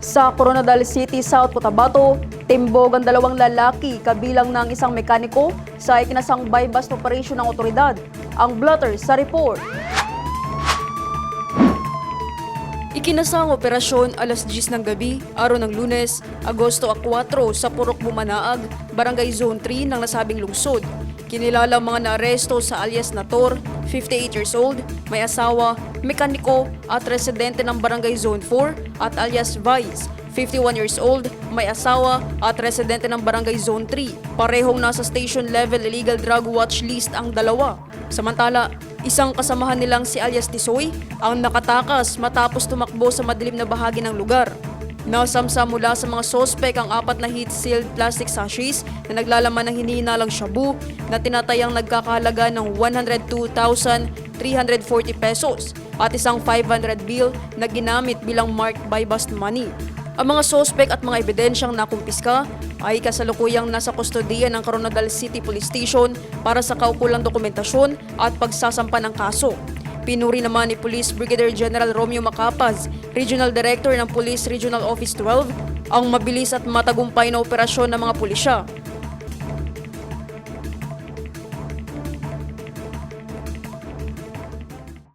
Sa Coronadal City, South Cotabato, timbog ang dalawang lalaki kabilang ng isang mekaniko sa ikinasang bypass operation ng otoridad. Ang blotter sa report. Ikinasang operasyon alas 10 ng gabi, araw ng lunes, Agosto 4 sa Purok Bumanaag, Barangay Zone 3 ng nasabing lungsod. Kinilala ang mga naaresto sa alias na Tor, 58 years old, may asawa, mekaniko at residente ng Barangay Zone 4 at alias Vice, 51 years old, may asawa at residente ng Barangay Zone 3. Parehong nasa station level illegal drug watch list ang dalawa. Samantala, isang kasamahan nilang si alias Tisoy ang nakatakas matapos tumakbo sa madilim na bahagi ng lugar. Nasamsa mula sa mga sospek ang apat na heat-sealed plastic sachets na naglalaman ng hinihinalang shabu na tinatayang nagkakahalaga ng 102,340 pesos at isang 500 bill na ginamit bilang marked by bust money. Ang mga sospek at mga ebidensyang nakumpiska ay kasalukuyang nasa kustodiya ng Coronadal City Police Station para sa kaukulang dokumentasyon at pagsasampa ng kaso. Pinuri naman ni Police Brigadier General Romeo Macapaz, Regional Director ng Police Regional Office 12, ang mabilis at matagumpay na operasyon ng mga pulisya.